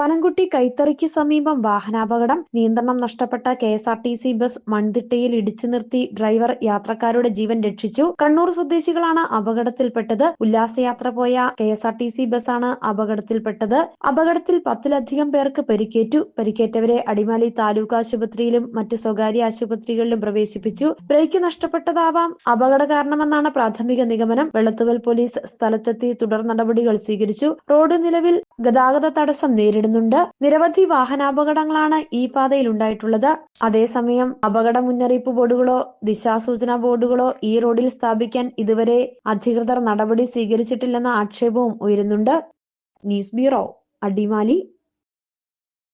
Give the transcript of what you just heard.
കൊണ്ടോട്ടി കൈത്തറിക്ക് സമീപം വാഹനാപകടം. നിയന്ത്രണം നഷ്ടപ്പെട്ട K S R T C bus മൺതിട്ടയിൽ ഇടിച്ചു നിർത്തി ഡ്രൈവർ യാത്രക്കാരുടെ ജീവൻ രക്ഷിച്ചു. കണ്ണൂർ സ്വദേശികളാണ് അപകടത്തിൽപ്പെട്ടത്. ഉല്ലാസയാത്ര പോയ K S R T C ബസ്സാണ് അപകടത്തിൽപ്പെട്ടത്. അപകടത്തിൽ പത്തിലധികം പേർക്ക് പരിക്കേറ്റു. പരിക്കേറ്റവരെ അടിമാലി താലൂക്ക് ആശുപത്രിയിലും മറ്റ് സ്വകാര്യ ആശുപത്രികളിലും പ്രവേശിപ്പിച്ചു. ബ്രേക്ക് നഷ്ടപ്പെട്ടതാവാം. അപകട കാരണമെന്നാണ് പ്രാഥമിക നിഗമനം. വെള്ളത്തുവൽ പോലീസ് സ്ഥലത്തെത്തി തുടർ നടപടികൾ സ്വീകരിച്ചു. റോഡ് നിലവിൽ ഗതാഗത തടസ്സം നേരിടുന്നുണ്ട് നിരവധി വാഹനാപകടങ്ങളാണ് ഈ പാതയിൽ ഉണ്ടായിട്ടുള്ളത്. അതേസമയം അപകട മുന്നറിയിപ്പ് ബോർഡുകളോ ദിശാസൂചനാ ബോർഡുകളോ ഈ റോഡിൽ സ്ഥാപിക്കാൻ ഇതുവരെ അധികൃതർ നടപടി സ്വീകരിച്ചിട്ടില്ലെന്ന ആക്ഷേപവും ഉയരുന്നുണ്ട്. News bureau Adimali.